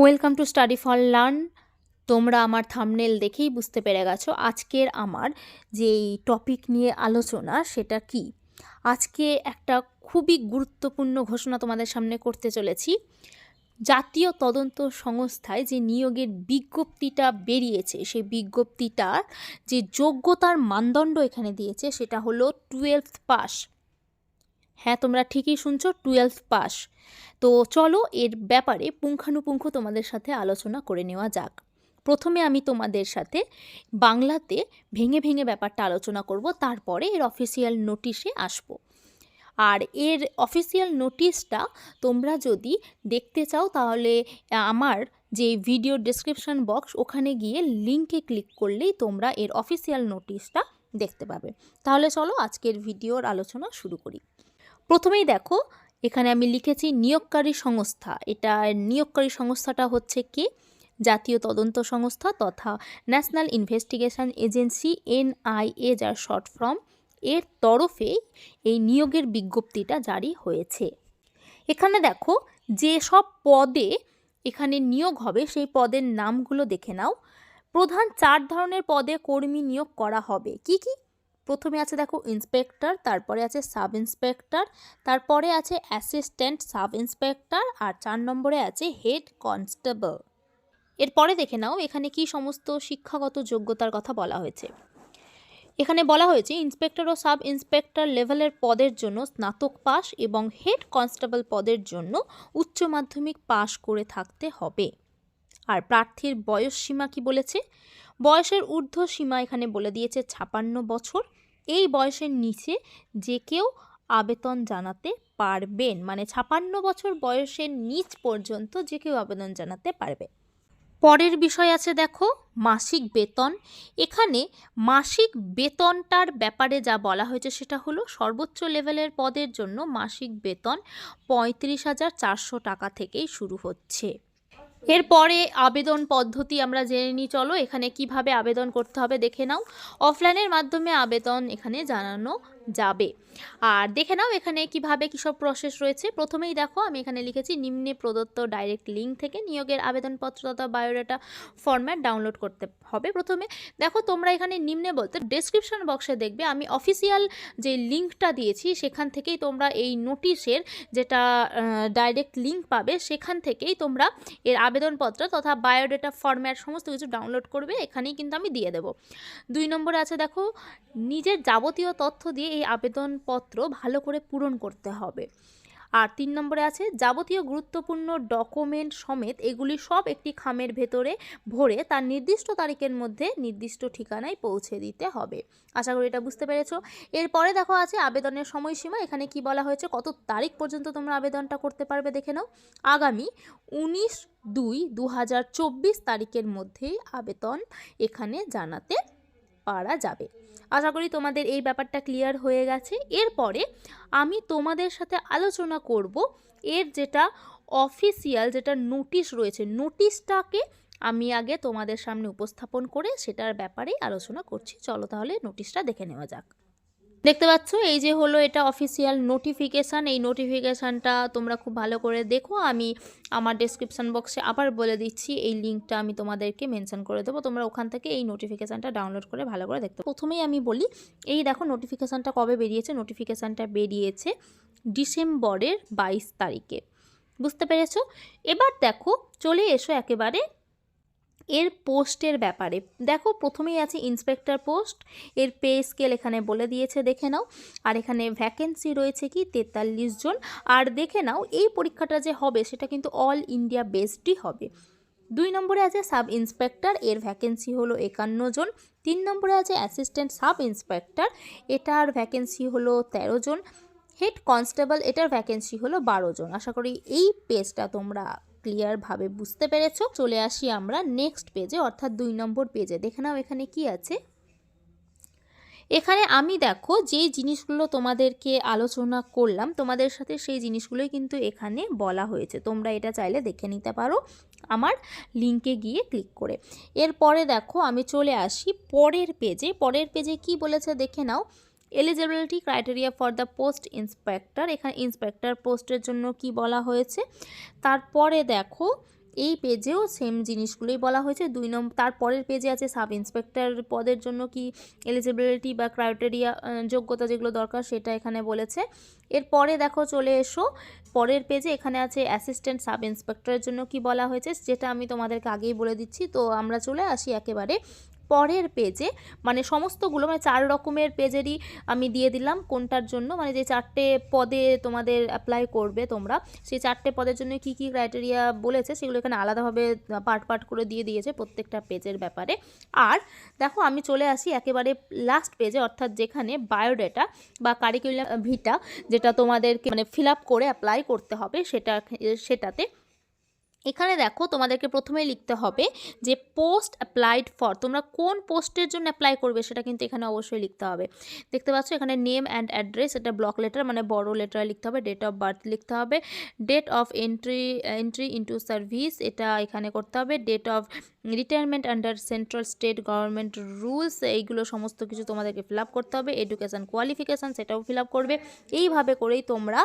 Welcome to study for learn তোমরা আমার thumbnail দেখেই বুঝতে পেরে গেছো আজকের আমার যেই টপিক নিয়ে আলোচনা সেটা কি। আজকে একটা খুবই গুরুত্বপূর্ণ ঘোষণা তোমাদের সামনে করতে চলেছি। জাতীয় তদন্ত সংস্থায় যে নিয়োগের বিজ্ঞপ্তিটা বেরিয়েছে, সেই বিজ্ঞপ্তিটার যে যোগ্যতার মানদণ্ড এখানে দিয়েছে সেটা হলো টুয়েলভ পাস হ্যাঁ তোমরা ঠিকই শুনছো, টুয়েলভ পাস। তো চলো, এর ব্যাপারে পুঙ্খানুপুঙ্খ তোমাদের সাথে আলোচনা করে নেওয়া যাক। প্রথমে আমি তোমাদের সাথে বাংলাতে ভেঙে ভেঙে ব্যাপারটা আলোচনা করব, তারপরে এর অফিসিয়াল নোটিশে আসব। আর এর অফিসিয়াল নোটিশটা তোমরা যদি দেখতে চাও, তাহলে আমার যে ভিডিও ডেসক্রিপশন বক্স ওখানে গিয়ে লিঙ্কে ক্লিক করলেই তোমরা এর অফিসিয়াল নোটিশটা দেখতে পাবে। তাহলে চলো, আজকের ভিডিওর আলোচনা শুরু করি। প্রথমেই দেখো, এখানে আমি লিখেছি নিয়োগকারী সংস্থা। এটা নিয়োগকারী সংস্থাটা হচ্ছে কি? জাতীয় তদন্ত সংস্থা তথা ন্যাশনাল ইনভেস্টিগেশন এজেন্সি এনআইএ যার শর্ট ফর্ম। এর তরফে এই নিয়োগের বিজ্ঞপ্তিটা জারি হয়েছে। এখানে দেখো, যে সব পদে এখানে নিয়োগ হবে, সেই পদের নামগুলো দেখে নাও। প্রধান চার ধরনের পদে কর্মী নিয়োগ করা হবে। কি কি? প্রথমে আছে দেখো ইন্সপেক্টর, তারপরে আছে সাব ইন্সপেক্টর, তারপরে আছে অ্যাসিস্ট্যান্ট সাব ইন্সপেক্টর আর চার নম্বরে আছে হেড কনস্টেবল। এরপরে দেখে নাও এখানে কি সমস্ত শিক্ষাগত যোগ্যতার কথা বলা হয়েছে। এখানে বলা হয়েছে ইন্সপেক্টর ও সাব ইন্সপেক্টর লেভেলের পদের জন্য স্নাতক পাস এবং হেড কনস্টেবল পদের জন্য উচ্চ মাধ্যমিক পাশ করে থাকতে হবে। আর প্রার্থীর বয়স সীমা কি বলেছে? বয়সের ঊর্ধ্ব সীমা এখানে বলে দিয়েছে ছাপান্ন বছর। এই বয়সের নিচে যে কেউ আবেদন জানাতে পারবেন মানে ছাপান্ন বছর বয়সের নিচ পর্যন্ত যে কেউ আবেদন জানাতে পারবে। পরের বিষয় আছে দেখো, মাসিক বেতন। এখানে মাসিক বেতনটার ব্যাপারে যা বলা হয়েছে সেটা হলো সর্বোচ্চ লেভেলের পদের জন্য মাসিক বেতন পঁয়ত্রিশ হাজার চারশো টাকা থেকেই শুরু হচ্ছে। এরপরে আবেদন পদ্ধতি আমরা জেনে নিই। চলো এখানে কীভাবে আবেদন করতে হবে দেখে নাও। অফলাইনের মাধ্যমে আবেদন এখানে জানানো যাবে। আর দেখে নাও এখানে কীভাবে কী সব প্রসেস রয়েছে। প্রথমেই দেখো, আমি এখানে লিখেছি নিম্নে প্রদত্ত ডাইরেক্ট লিঙ্ক থেকে নিয়োগের আবেদনপত্র তথা বায়োডাটা ফরম্যাট ডাউনলোড করতে হবে প্রথমে। দেখো, তোমরা এখানে নিম্নে বলতে ডেসক্রিপশন বক্সে দেখবে, আমি অফিসিয়াল যে লিঙ্কটা দিয়েছি, সেখান থেকেই তোমরা এই নোটিশের যেটা ডাইরেক্ট লিঙ্ক পাবে, সেখান থেকেই তোমরা এর আবেদনপত্র তথা বায়োডাটা ফরম্যাট সমস্ত কিছু ডাউনলোড করবে, এখানেই কিন্তু আমি দিয়ে দেবো। দুই নম্বরে আছে দেখো, নিজের যাবতীয় তথ্য দিয়ে এই আবেদনপত্র ভালো করে পূরণ করতে হবে। আর তিন নম্বরে আছে, যাবতীয় গুরুত্বপূর্ণ ডকুমেন্ট সমেত এগুলি সব একটি খামের ভেতরে ভরে তার নির্দিষ্ট তারিখের মধ্যে নির্দিষ্ট ঠিকানায় পৌঁছে দিতে হবে। আশা করি এটা বুঝতে পেরেছ। এরপরে দেখো আছে, আবেদনের সময়সীমা, এখানে কি বলা হয়েছে, কত তারিখ পর্যন্ত তোমরা আবেদনটা করতে পারবে দেখে নাও। আগামী উনিশ দুই দু হাজার তারিখের মধ্যেই আবেদন এখানে জানাতে পারা যাবে। আশা করি তোমাদের এই ব্যাপারটা ক্লিয়ার হয়ে গেছে। এরপরে আমি তোমাদের সাথে আলোচনা করব এর যেটা অফিসিয়াল যেটা নোটিশ রয়েছে নোটিশটাকে আমি আগে তোমাদের সামনে উপস্থাপন করে সেটার ব্যাপারেই আলোচনা করছি। চলো তাহলে নোটিশটা দেখে নেওয়া যাক। দেখতে পাচ্ছ? এই যে হলো এটা অফিসিয়াল নোটিফিকেশান এই নোটিফিকেশানটা তোমরা খুব ভালো করে দেখো। আমি আমার ডেসক্রিপশান বক্সে আবার বলে দিচ্ছি, এই লিঙ্কটা আমি তোমাদেরকে মেনশন করে দেবো। তোমরা ওখান থেকে এই নোটিফিকেশানটা ডাউনলোড করে ভালো করে দেখতে প্রথমেই আমি বলি, এই দেখো নোটিফিকেশানটা কবে বেরিয়েছে? নোটিফিকেশানটা বেরিয়েছে ডিসেম্বরের বাইশ তারিখে। বুঝতে পেরেছ? এবার দেখো, চলে এসো একেবারে এর পোস্টের ব্যাপারে। দেখো, প্রথমেই আছে ইন্সপেক্টর পোস্ট, এর পে স্কেল এখানে বলে দিয়েছে, দেখে নাও। আর এখানে ভ্যাকেন্সি রয়েছে কি, তেতাল্লিশ জন। আর দেখে নাও, এই পরীক্ষাটা যে হবে, সেটা কিন্তু অল ইন্ডিয়া বেসডই হবে। দুই নম্বরে আছে সাব ইন্সপেক্টর, এর ভ্যাকেন্সি হলো একান্ন জন। তিন নম্বরে আছে অ্যাসিস্ট্যান্ট সাব ইন্সপেক্টর, এটার ভ্যাকেন্সি হলো তেরো জন। হেড কনস্টেবল, এটার ভ্যাকেন্সি হলো বারো জন। আশা করি এই পেজটা তোমরা ক্লিয়ারভাবে বুঝতে পেরেছ? চলে আসি আমরা নেক্সট পেজে অর্থাৎ দুই নম্বর পেজে দেখে নাও এখানে কি আছে। এখানে আমি দেখো যে জিনিসগুলো তোমাদেরকে আলোচনা করলাম, তোমাদের সাথে সেই জিনিসগুলোই কিন্তু এখানে বলা হয়েছে। তোমরা এটা চাইলে দেখে নিতে পারো আমার লিঙ্কে গিয়ে ক্লিক করে। এরপরে দেখো আমি চলে আসি পরের পেজে পরের পেজে কি বলেছে দেখে নাও। Eligibility criteria for the post inspector এখানে ইন্সপেক্টর পোস্টের জন্য কি বলা হয়েছে? তারপরে দেখো, এই পেজেও সেম জিনিসগুলোই বলা হয়েছে। দুই নম্বর তারপরের পেজে আছে সাব ইন্সপেক্টর পদের জন্য কি এলিজিবিলিটি বা ক্রাইটেরিয়া যোগ্যতা যেগুলো দরকার সেটা এখানে বলেছে। এরপরে দেখো চলে এসো, পরের পেজে এখানে আছে অ্যাসিস্ট্যান্ট সাব ইন্সপেক্টরের জন্য কি বলা হয়েছে, যেটা আমি তোমাদেরকে আগেই বলে দিচ্ছি। তো আমরা চলে আসি একেবারে পরের পেজে মানে সমস্তগুলো মানে চার রকমের পেজেরই আমি দিয়ে দিলাম কোনটার জন্য মানে যে চারটে পদে তোমাদের অ্যাপ্লাই করবে তোমরা, সেই চারটে পদের জন্য কি কি ক্রাইটেরিয়া বলেছে, সেগুলো এখানে আলাদাভাবে পার্ট পার্ট করে দিয়ে দিয়েছে প্রত্যেকটা পেজের ব্যাপারে। আর দেখো, আমি চলে আসি একেবারে লাস্ট পেজে অর্থাৎ যেখানে বায়োডেটা বা কারিকুলাম ভিটা যেটা তোমাদেরকে মানে ফিল আপ করে অ্যাপ্লাই করতে হবে, সেটা, সেটাতে। এখানে দেখো তোমাদেরকে প্রথমেই লিখতে হবে যে পোস্ট অ্যাপ্লাইড ফর তোমরা কোন পোস্টের জন্য অ্যাপ্লাই করবে সেটা কিন্তু এখানে অবশ্যই লিখতে হবে। দেখতে পাচ্ছ এখানে নেম অ্যান্ড অ্যাড্রেস এটা ব্লক লেটার মানে বড় লেটার লিখতে হবে ডেট অফ বার্থ লিখতে হবে date of entry entry into service এটা এখানে করতে হবে date of retirement under central state government rules এইগুলো সমস্ত কিছু তোমাদেরকে ফিল করতে হবে এডুকেশান কোয়ালিফিকেশান সেটাও ফিল করবে, এইভাবে করেই তোমরা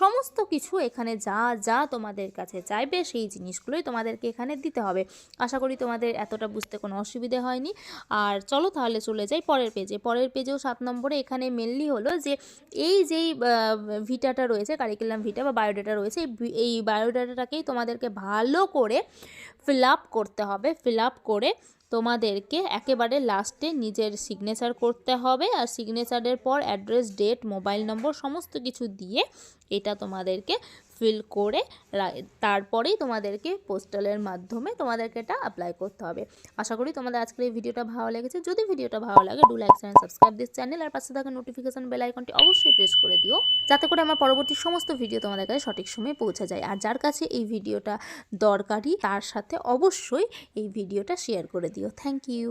সমস্ত কিছু এখানে যা যা তোমাদের কাছে চাইবে, সেই জিনিসগুলোই তোমাদেরকে এখানে দিতে হবে। আশা করি তোমাদের এতটা বুঝতে কোনো অসুবিধে হয়নি। আর চলো তাহলে চলে যাই পরের পেজে পরের পেজেও সাত নম্বরে এখানে মেনলি হলো যে, এই যেই ভিটাটা রয়েছে কারিকুলাম ভিটা বা বায়োডাটা রয়েছে, এই বি- এই বায়োডাটাকেই তোমাদেরকে ভালো করে ফিল আপ করতে হবে। ফিল আপ করে তোমাদেরকে একেবারে লাস্টে নিজের সিগনেচার করতে হবে। আর সিগনেচারের পর অ্যাড্রেস ডেট মোবাইল নম্বর সমস্ত কিছু দিয়ে এটা তোমাদেরকে ফিল করে তারপরেই তোমাদেরকে পোস্টালের মাধ্যমে তোমাদেরকে এটা অ্যাপ্লাই করতে হবে। আশা করি তোমাদের আজকের এই ভিডিওটা ভালো লেগেছে। যদি ভিডিওটা ভালো লাগে do like and subscribe this channel আর পাশে থাকা নোটিফিকেশন বেল আইকনটি অবশ্যই প্রেস করে দিও, যাতে করে আমার পরবর্তী সমস্ত ভিডিও তোমাদের কাছে সঠিক সময়ে পৌঁছে যায়। আর যার কাছে এই ভিডিওটা দরকারি তার সাথে অবশ্যই এই ভিডিওটা শেয়ার করে দিও। Thank you